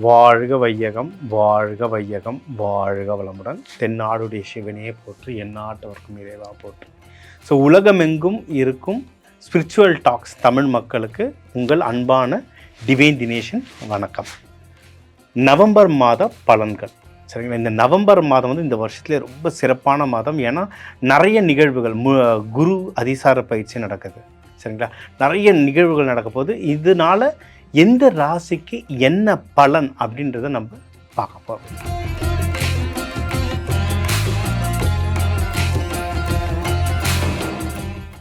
வாழ்க வையகம் வாழ்க வையகம் வாழ்க வளமுடன். தென்னாடுடைய சிவனையே போற்று எந்நாட்டவர்க்கும் இறைவா போற்று. ஸோ உலகமெங்கும் இருக்கும் ஸ்பிரிச்சுவல் டாக்ஸ் தமிழ் மக்களுக்கு உங்கள் அன்பான டிவைன் தினேஷன் வணக்கம். நவம்பர் மாத பலன்கள். சரிங்களா? இந்த நவம்பர் மாதம் வந்து இந்த வருஷத்துலேயே ரொம்ப சிறப்பான மாதம். ஏன்னா நிறைய நிகழ்வுகள் மு குரு அதிசார பயிற்சி நடக்குது. சரிங்களா? நிறைய நிகழ்வுகள் நடக்க போது இதனால எந்த ராசிக்கு என்ன பலன் அப்படின்றத நம்ம பார்க்க போகிறோம்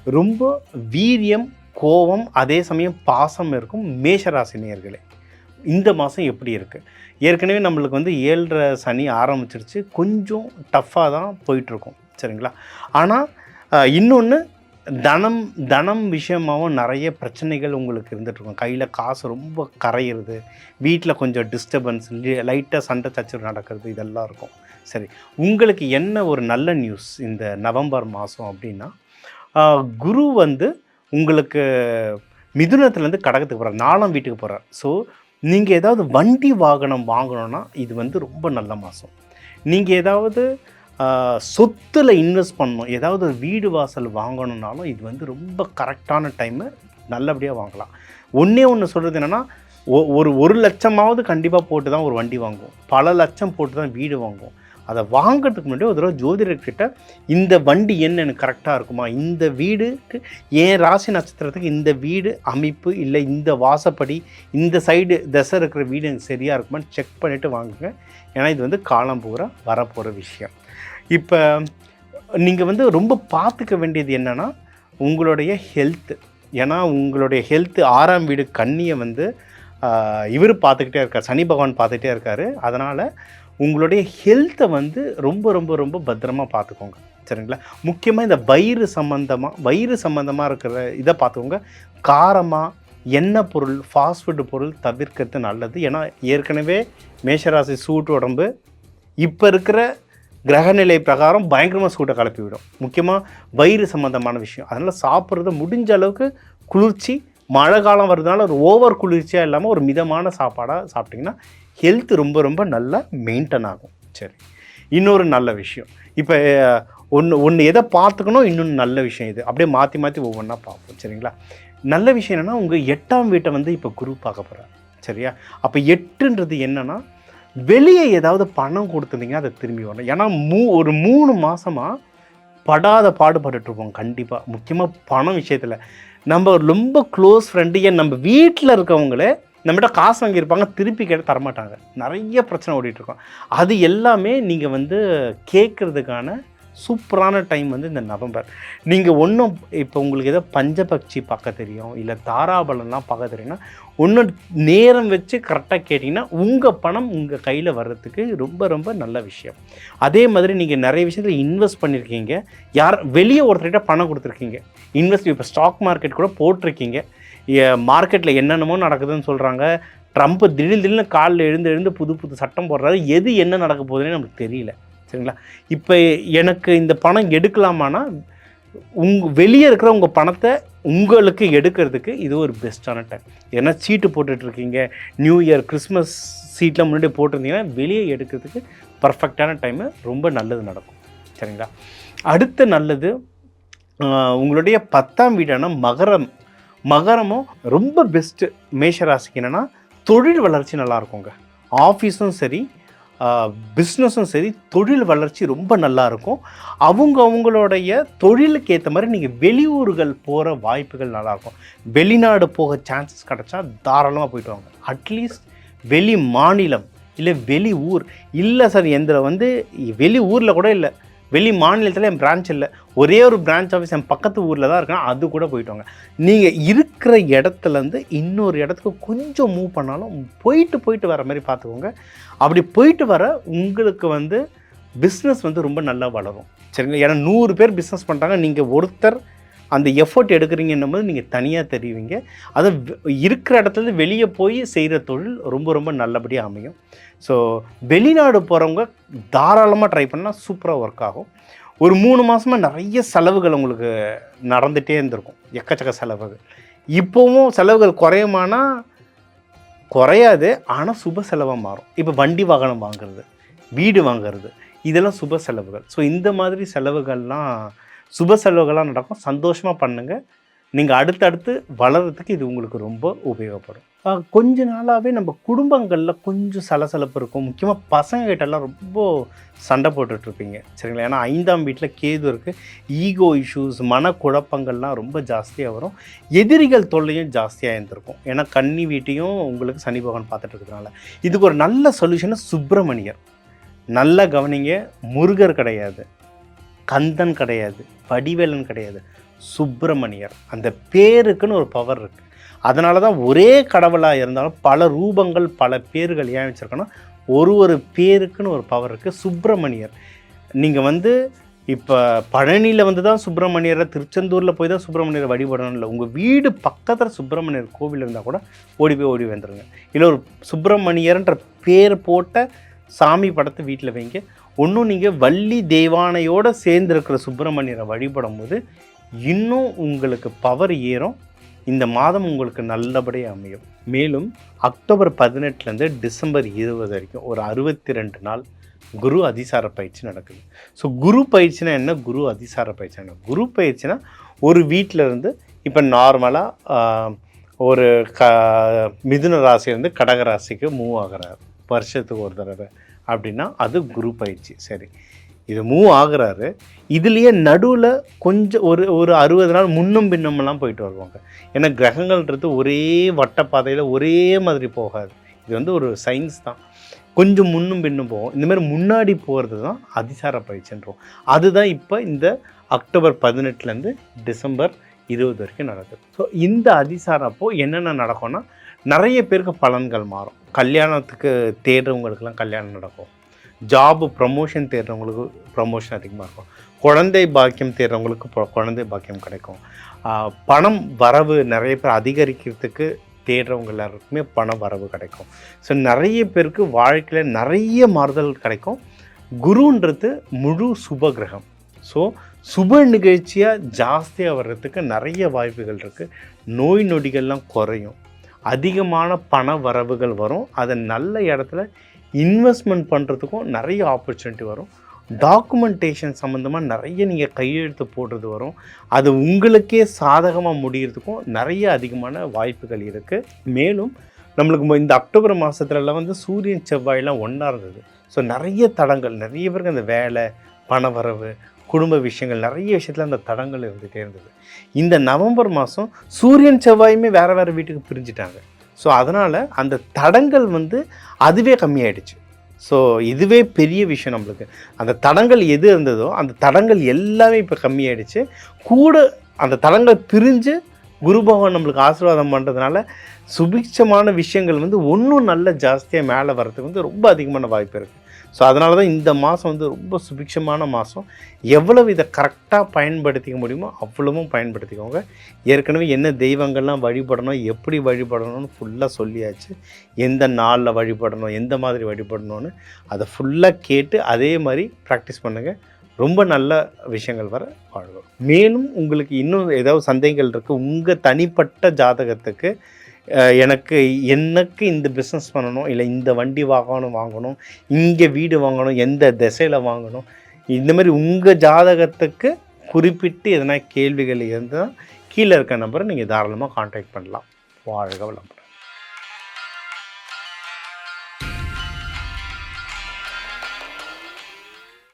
ரொம்ப வீரியம் கோபம் அதே சமயம் பாசம் இருக்கும் மேஷராசினியர்களே இந்த மாதம் எப்படி இருக்குது ஏற்கனவே நம்மளுக்கு வந்து ஏழரை சனி ஆரம்பிச்சிருச்சு. கொஞ்சம் டஃப்பாக தான் போயிட்டுருக்கும் சரிங்களா? ஆனால் இன்னொன்று தனம் தனம் விஷயமாகவும் நிறைய பிரச்சனைகள் உங்களுக்கு இருந்துகிட்ருக்கும் கையில் காசு ரொம்ப கரையிறது வீட்டில் கொஞ்சம் டிஸ்டர்பன்ஸ் லைட்டாக சண்டை சச்சரவு நடக்கிறது இதெல்லாம் இருக்கும். சரி உங்களுக்கு என்ன ஒரு நல்ல நியூஸ் இந்த நவம்பர் மாதம் அப்படின்னா குரு வந்து உங்களுக்கு மிதுனத்துலேருந்து கடகத்துக்கு போகிறார் நாலாம் வீட்டுக்கு போகிறார் ஸோ நீங்கள் ஏதாவது வண்டி வாகனம் வாங்கணுன்னா இது வந்து ரொம்ப நல்ல மாதம் நீங்கள் ஏதாவது சொத்துல இன்வெஸ்ட் பண்ணணும். ஏதாவது ஒரு வீடு வாசல் வாங்கணுன்னாலும் இது வந்து ரொம்ப கரெக்டான டைமு நல்லபடியாக வாங்கலாம். ஒன்றே ஒன்று சொல்கிறது என்னென்னா ஒரு ஒரு லட்சமாவது கண்டிப்பாக போட்டு தான் ஒரு வண்டி வாங்குவோம். பல லட்சம் போட்டு தான் வீடு வாங்குவோம். அதை வாங்குறதுக்கு முன்னாடி ஒரு தடவை ஜோதிடர்கிட்ட இந்த வண்டி என்ன எனக்கு கரெக்டாக இருக்குமா? இந்த வீடுக்கு என் ராசி நட்சத்திரத்துக்கு இந்த வீடு அமைப்பு இல்லை இந்த வாசப்படி இந்த சைடு திசை இருக்கிற வீடு எனக்கு சரியாக இருக்குமான்னு செக் பண்ணிவிட்டு வாங்குங்க. ஏன்னா இது வந்து காலம் பூரா வரப்போகிற விஷயம். இப்போ நீங்கள் வந்து ரொம்ப பார்த்துக்க வேண்டியது என்னென்னா உங்களுடைய ஹெல்த்து ஏன்னா உங்களுடைய ஹெல்த்து ஆறாம் வீடு கண்ணியை வந்து இவர் பார்த்துக்கிட்டே இருக்கார். சனி பகவான் பார்த்துக்கிட்டே இருக்கார். அதனால் உங்களுடைய ஹெல்த்தை வந்து ரொம்ப ரொம்ப ரொம்ப பத்திரமா பார்த்துக்கோங்க. சரிங்களா? முக்கியமாக இந்த வயிறு சம்மந்தமாக வயிறு சம்மந்தமாக இருக்கிற இதை பார்த்துக்கோங்க. காரமாக எண்ணெய் பொருள் ஃபாஸ்ட் ஃபுட்டு பொருள் தவிர்க்கிறது நல்லது. ஏன்னா ஏற்கனவே மேஷராசி சூட்டு உடம்பு இப்போ இருக்கிற கிரகநிலை பிரகாரம் பயங்கரமாக சூட்டை கலப்பி விடும் முக்கியமாக வயிறு சம்மந்தமான விஷயம். அதனால் சாப்பிட்றத முடிஞ்ச அளவுக்கு குளிர்ச்சி மழை காலம் வருதுனால ஒரு ஓவர் குளிர்ச்சியாக இல்லாமல் ஒரு மிதமான சாப்பாடாக சாப்பிட்டிங்கன்னா ஹெல்த் ரொம்ப ரொம்ப நல்லா மெயின்டைன் ஆகும். சரி. இன்னொரு நல்ல விஷயம். இப்போ ஒன்று ஒன்று எதை பார்த்துக்கணும்? இன்னொன்று நல்ல விஷயம் இது. அப்படியே மாற்றி மாற்றி ஒவ்வொன்றா பார்ப்போம். சரிங்களா? நல்ல விஷயம் என்னென்னா உங்கள் எட்டாம் வீட்டை வந்து இப்போ குரு பார்க்க போகிறார் சரியா? அப்போ எட்டுன்றது என்னென்னா வெளியே ஏதாவது பணம் கொடுத்துருந்தீங்கன்னா அதை திரும்பி வரணும். ஏன்னா மூ ஒரு மூணு மாதமாக படாத பாடுபட்டுட்ருப்போம் கண்டிப்பாக முக்கியமாக பணம் விஷயத்தில். நம்ம ரொம்ப க்ளோஸ் ஃப்ரெண்டு ஏன் நம்ம வீட்டில் இருக்கவங்களே நம்மகிட்ட காசு வாங்கியிருப்பாங்க திருப்பி கேட்டு தரமாட்டாங்க. நிறைய பிரச்சனை ஓடிட்டுருக்கோம். அது எல்லாமே நீங்கள் வந்து கேட்குறதுக்கான சூப்பரான டைம் வந்து இந்த நவம்பர். நீங்கள் ஒன்றும் இப்போ உங்களுக்கு ஏதோ பஞ்சபக்ஷி பார்க்க தெரியும் இல்லை தாராபலம்லாம் பார்க்க தெரியும்னா ஒன்றும் நேரம் வச்சு கரெக்டாக கேட்டிங்கன்னா உங்கள் பணம் உங்கள் கையில் வர்றதுக்கு ரொம்ப ரொம்ப நல்ல விஷயம். அதே மாதிரி நீங்கள் நிறைய விஷயத்தில் இன்வெஸ்ட் பண்ணியிருக்கீங்க யார் வெளியே ஒருத்தர்கிட்ட பணம் கொடுத்துருக்கீங்க. இன்வெஸ்ட் இப்போ ஸ்டாக் மார்க்கெட் கூட போட்டிருக்கீங்க. மார்க்கெட்டில் என்னென்னமோ நடக்குதுன்னு சொல்கிறாங்க ட்ரம்ப் திடீர் திடீர்னு காலில் எழுந்து எழுந்து புது புது சட்டம் போடுறாரு. எது என்ன நடக்க போகுதுன்னு நமக்கு தெரியல. சரிங்களா? இப்போ எனக்கு இந்த பணம் எடுக்கலாமான்னா உங் வெளியே இருக்கிற உங்கள் பணத்தை உங்களுக்கு எடுக்கிறதுக்கு இது ஒரு பெஸ்ட்டான டைம் ஏன்னா சீட்டு போட்டுட்ருக்கீங்க. நியூ இயர் கிறிஸ்மஸ் சீட்டில் முன்னாடி போட்டிருந்தீங்கன்னா வெளியே எடுக்கிறதுக்கு பர்ஃபெக்டான டைமு ரொம்ப நல்லது நடக்கும். சரிங்களா? அடுத்த நல்லது உங்களுடைய பத்தாம் வீடான மகரம் மகரமும் ரொம்ப பெஸ்ட்டு மேஷராசிக்கு என்னென்னா தொழில் வளர்ச்சி நல்லா இருக்குங்க. ஆஃபீஸும் சரி பிஸ்னஸும் சரி தொழில் வளர்ச்சி ரொம்ப நல்லா இருக்கும். அவங்க அவங்களுடைய தொழிலுக்கு ஏற்ற மாதிரி நீங்கள் வெளியூர்கள் போகிற வாய்ப்புகள் நல்லாயிருக்கும் வெளிநாடு போக சான்சஸ் கிடச்சா தாராளமாக போயிட்டு வாங்க. அட்லீஸ்ட் வெளி மாநிலம் இல்லை வெளி ஊர். இல்லை சார் எந்த வந்து வெளி ஊரில் கூட இல்லை. வெளி மாநிலத்தில் என் பிரான்ச் இல்லை. ஒரே ஒரு பிரான்ச் ஆஃபீஸ் என் பக்கத்து ஊரில் தான் இருக்கணும் அது கூட போயிட்டு வாங்க நீங்கள் இருக்கிற இடத்துலேருந்து இன்னொரு இடத்துக்கு கொஞ்சம் மூவ் பண்ணாலும் போயிட்டு போயிட்டு வர மாதிரி பார்த்துக்கோங்க. அப்படி போயிட்டு வர உங்களுக்கு வந்து பிஸ்னஸ் வந்து ரொம்ப நல்லா வளரும். சரிங்களா? ஏன்னா நூறு பேர் பிஸ்னஸ் பண்ணுறாங்க நீங்கள் ஒருத்தர் அந்த எஃபர்ட் எடுக்கிறீங்கன்னும் போது நீங்கள் தனியாக தெரிவிங்க. அது இருக்கிற இடத்துல வெளியே போய் செய்கிற தொழில் ரொம்ப ரொம்ப நல்லபடியாக அமையும். ஸோ வெளிநாடு போகிறவங்க தாராளமாக ட்ரை பண்ணால் சூப்பராக ஒர்க் ஆகும். ஒரு மூணு மாதமாக நிறைய செலவுகள் உங்களுக்கு நடந்துகிட்டே இருந்திருக்கும். எக்கச்சக்க செலவுகள். இப்போவும் செலவுகள் குறையுமானா? குறையாது. ஆனால் சுப செலவாக மாறும். இப்போ வண்டி வாகனம் வாங்குறது வீடு வாங்குறது இதெல்லாம் சுப செலவுகள். ஸோ இந்த மாதிரி செலவுகள்லாம் சுப செலவுகளாக நடக்கும். சந்தோஷமாக பண்ணுங்கள் நீங்கள் அடுத்தடுத்து வளர்கிறதுக்கு இது உங்களுக்கு ரொம்ப உபயோகப்படும். கொஞ்ச நாளாகவே நம்ம குடும்பங்களில் கொஞ்சம் சலசலப்பு இருக்கும். முக்கியமாக பசங்ககிட்டலாம் ரொம்ப சண்டை போட்டுட்ருப்பீங்க. சரிங்களா? ஏன்னா ஐந்தாம் வீட்டில் கேது இருக்குது ஈகோ இஷ்யூஸ் மனக்குழப்பங்கள்லாம் ரொம்ப ஜாஸ்தியாக வரும். எதிரிகள் தொல்லையும் ஜாஸ்தியாக இருந்திருக்கும். ஏன்னா கன்னி வீட்டையும் உங்களுக்கு சனி பகவான் பார்த்துட்டு இதுக்கு ஒரு நல்ல சொல்யூஷனை சுப்பிரமணியர். நல்லா கவனிங்க. முருகர் கிடையாது. கந்தன் கிடையாது வடிவேலன் கிடையாது சுப்பிரமணியர். அந்த பேருக்குன்னு ஒரு பவர் இருக்குது அதனால தான் ஒரே கடவுளாக இருந்தாலும் பல ரூபங்கள் பல பேர்கள் ஏன் வச்சுருக்கோன்னா ஒரு ஒரு பேருக்குன்னு ஒரு பவர் இருக்குது சுப்பிரமணியர். நீங்கள் வந்து இப்போ பழனியில் வந்து தான் சுப்பிரமணியரை திருச்செந்தூரில் போய் தான் சுப்பிரமணியரை வழிபடணும் இல்லை உங்கள் வீடு பக்கத்தில் சுப்பிரமணியர் கோவில் இருந்தால் கூட ஓடி போய் ஓடி வந்துடுங்க இல்லை ஒரு சுப்பிரமணியர்ன்ற பேர் போட்ட சாமி படத்தை வீட்டில் வைங்க. ஒன்றும் நீங்கள் வள்ளி தெய்வானையோடு சேர்ந்துருக்கிற சுப்பிரமணியரை வழிபடும் போது இன்னும் உங்களுக்கு பவர் ஏறும். இந்த மாதம் உங்களுக்கு நல்லபடியாக அமையும். மேலும் அக்டோபர் பதினெட்டுலேருந்து டிசம்பர் இருபது வரைக்கும் ஒரு அறுபத்தி ரெண்டு நாள் குரு அதிசார பயிற்சி நடக்குது. ஸோ குரு பயிற்சினா என்ன? குரு அதிசார பயிற்சி. என்ன குரு பயிற்சினா ஒரு வீட்டில் இருந்து இப்போ நார்மலாக ஒரு க மிதுன ராசியிலேருந்து கடக ராசிக்கு மூவ் ஆகிறார். வருஷத்துக்கு ஒரு தடவை. அப்படின்னா அது குரு பயிற்சி. சரி. இது மூவ் ஆகுறாரு. இதுலேயே நடுவில் கொஞ்சம் ஒரு ஒரு அறுபது நாள் முன்னும் பின்னமெல்லாம் போயிட்டு வருவாங்க. ஏன்னா கிரகங்கள்ன்றது ஒரே வட்டப்பாதையில் ஒரே மாதிரி போகாது. இது வந்து ஒரு சயின்ஸ் தான். கொஞ்சம் முன்னும் பின்னும் போகும். இந்தமாதிரி முன்னாடி போகிறது தான் அதிசார பயிற்சின்றோம். அதுதான் இப்போ இந்த அக்டோபர் பதினெட்டுலேருந்து டிசம்பர் இருபது வரைக்கும் நடக்குது. ஸோ இந்த அதிசாரப்போ என்னென்ன நடக்கும்னா நிறைய பேருக்கு பலன்கள் மாறும். கல்யாணத்துக்கு தேடுறவங்களுக்கெல்லாம் கல்யாணம் நடக்கும். ஜாபு ப்ரமோஷன் தேடுறவங்களுக்கு ப்ரமோஷன் அதிகமாக இருக்கும். குழந்தை பாக்கியம் தேடுறவங்களுக்கு குழந்தை பாக்கியம் கிடைக்கும். பணம் வரவு நிறைய பேர் அதிகரிக்கிறதுக்கு தேடுறவங்க எல்லாருக்குமே பண வரவு கிடைக்கும். ஸோ நிறைய பேருக்கு வாழ்க்கையில் நிறைய மாறுதல் கிடைக்கும். குருன்றது முழு சுப கிரகம். ஸோ சுப நிகழ்ச்சியாக ஜாஸ்தியாக வர்றதுக்கு நிறைய வாய்ப்புகள் இருக்குது நோய் நொடிகள்லாம் குறையும். அதிகமான பண வரவுகள் வரும். அதை நல்ல இடத்துல இன்வெஸ்ட்மெண்ட் பண்ணுறதுக்கும் நிறைய ஆப்பர்ச்சுனிட்டி வரும். டாக்குமெண்டேஷன் சம்மந்தமாக நிறைய நீங்கள் கையெழுத்து போடுறது வரும். அது உங்களுக்கே சாதகமாக முடிகிறதுக்கும் நிறைய அதிகமான வாய்ப்புகள் இருக்குது மேலும் நம்மளுக்கு இந்த அக்டோபர் மாதத்துலலாம் வந்து சூரியன் செவ்வாயெல்லாம் ஒன்றா இருந்தது. ஸோ நிறைய தடங்கள் நிறைய பேருக்கு அந்த வேலை பணவரவு குடும்ப விஷயங்கள் நிறைய விஷயத்தில் அந்த தடங்கள் இருந்துகிட்டே இருந்தது. இந்த நவம்பர் மாதம் சூரியன் செவ்வாயுமே வேறு வேறு வீட்டுக்கு பிரிஞ்சிட்டாங்க. ஸோ அதனால் அந்த தடங்கள் வந்து அதுவே கம்மியாயிடுச்சு. ஸோ இதுவே பெரிய விஷயம் நம்மளுக்கு. அந்த தடங்கள் எது இருந்ததோ அந்த தடங்கள் எல்லாமே இப்போ கம்மியாயிடுச்சு. கூட அந்த தடங்கள் பிரிஞ்சு குரு பகவான் நம்மளுக்கு ஆசீர்வாதம் பண்ணுறதுனால சுபிக்ஷமான விஷயங்கள் வந்து ஒன்றும் நல்ல ஜாஸ்தியாக மேலே வர்றதுக்கு வந்து ரொம்ப அதிகமான வாய்ப்பு இருக்குது ஸோ அதனால தான் இந்த மாதம் வந்து ரொம்ப சுபிக்ஷமான மாதம் எவ்வளவு இதை கரெக்டாக பயன்படுத்திக்க முடியுமோ அவ்வளவும் பயன்படுத்திக்கோங்க. ஏற்கனவே என்ன தெய்வங்கள்லாம் வழிபடணும் எப்படி வழிபடணும்னு ஃபுல்லாக சொல்லியாச்சு. எந்த நாளில் வழிபடணும் எந்த மாதிரி வழிபடணும்னு அதை ஃபுல்லாக கேட்டு அதே மாதிரி ப்ராக்டிஸ் பண்ணுங்கள் ரொம்ப நல்ல விஷயங்கள் வர வாழ்வோம். மேலும் உங்களுக்கு இன்னும் ஏதாவது சந்தேகங்கள் இருக்குது உங்கள் தனிப்பட்ட ஜாதகத்துக்கு எனக்கு எனக்கு இந்த பிஸ்னஸ் பண்ணணும் இல்லை இந்த வண்டி வாங்கணும் வாங்கணும் இங்கே வீடு வாங்கணும் எந்த திசையில் வாங்கணும் இந்த மாதிரி உங்கள் ஜாதகத்துக்கு குறிப்பிட்டு எதனா கேள்விகள் இருந்தால் கீழே இருக்க நம்பரை நீங்கள் தாராளமாக காண்டாக்ட் பண்ணலாம். வாழ்க வளம்